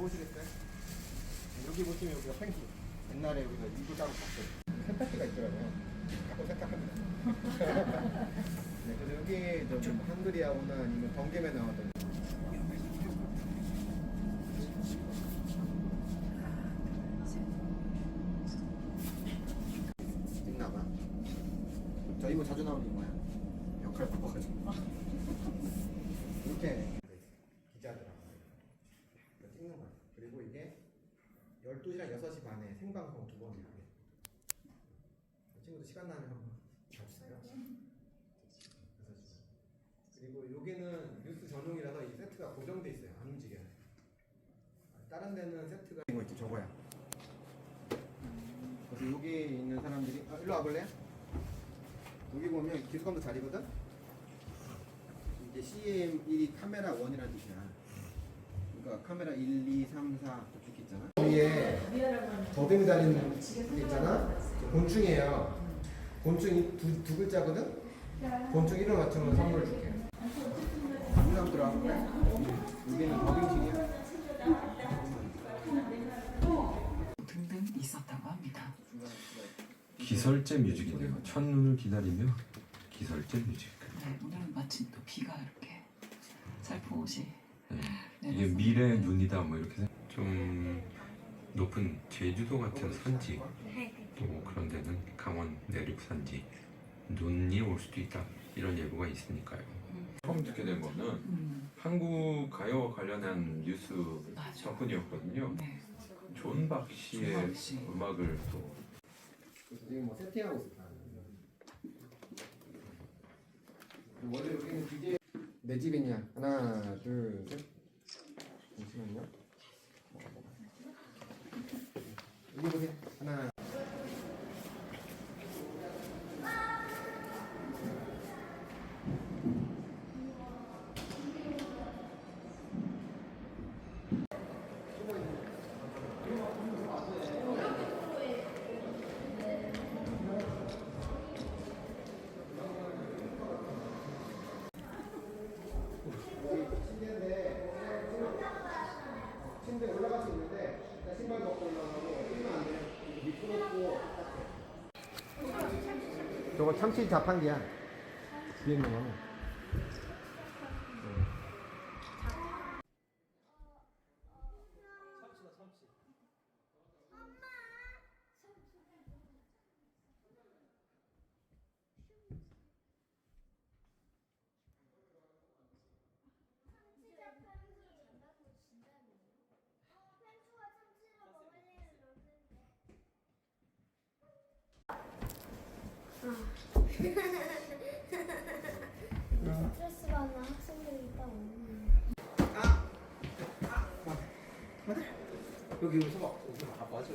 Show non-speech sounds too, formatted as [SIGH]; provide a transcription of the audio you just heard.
보시겠어요? 여기 보시면 여기가 펭수. 옛날에 우리가 이거 따로 봤어요. 세탁기가 있더라고요. 갖고 세탁합니다. [LAUGHS] 네, 그래서 여기 좀 한글이하거나 아니면 번개에 나왔던 찍나봐. 저 이거 자주 나오는 이거야. 역할 바꿔가지고. 이렇게 기자들하고 이거 찍는 거야. 그리고 이게 12시랑 6시 반에 생방송 두번 해야 돼. 친구들 시간 나면 한번 봐주세요. 6시. 그리고 여기는 뉴스 전용이라서 이 세트가 고정돼 있어요. 안 움직여요. 다른 데는 세트가 이거 있지 저거야. 그래서 여기 있는 사람들이 아, 일로 와볼래요? 여기 보면 기술감도 자리거든? 이게 CM1이 카메라 1이라는 뜻이야. 그러니까 카메라 1, 2, 3, 4 이렇게 있잖아. 위에 더듬이 달린 게 있잖아. 곤충이에요. 곤충이 두, 두 글자거든? 곤충 이름 맞추면 선물 줄게. 들어와 볼래? 여기는 더빙식이야. 등등 있었다고 합니다. 기설제 뮤직이네요. 첫눈을 기다리며 기설제 뮤직. 네, 오늘은 마침 또 비가 이렇게 살포시 네. 네, 이게 미래의 눈이다 뭐 이렇게 생각- 좀 높은 제주도 같은 산지 또 그런 데는 강원 내륙 산지 눈이 올 수도 있다 이런 예보가 있으니까요. 처음 듣게 된 거는 음, 한국 가요와 관련한 뉴스 맞아. 덕분이었거든요. 네. 존박 씨의 존박 씨. 음악을 또 지금 뭐 세팅하고 있어. 원래 여기는 DJ 내 집이냐? 하나, 둘, 셋. 잠시만요. 여기 보세요. 하나. 여기 침대인데 침대 올라갈 수 있는데 일단 신발 벗고 올라가고 뛰면 안 돼요. 미끄럽고 딱딱해. 저거 참치 자판기야. 뒤에 있는 스트레스 받는 학생들이 있다고. 여기 여기 서봐. 여기 아 맞아.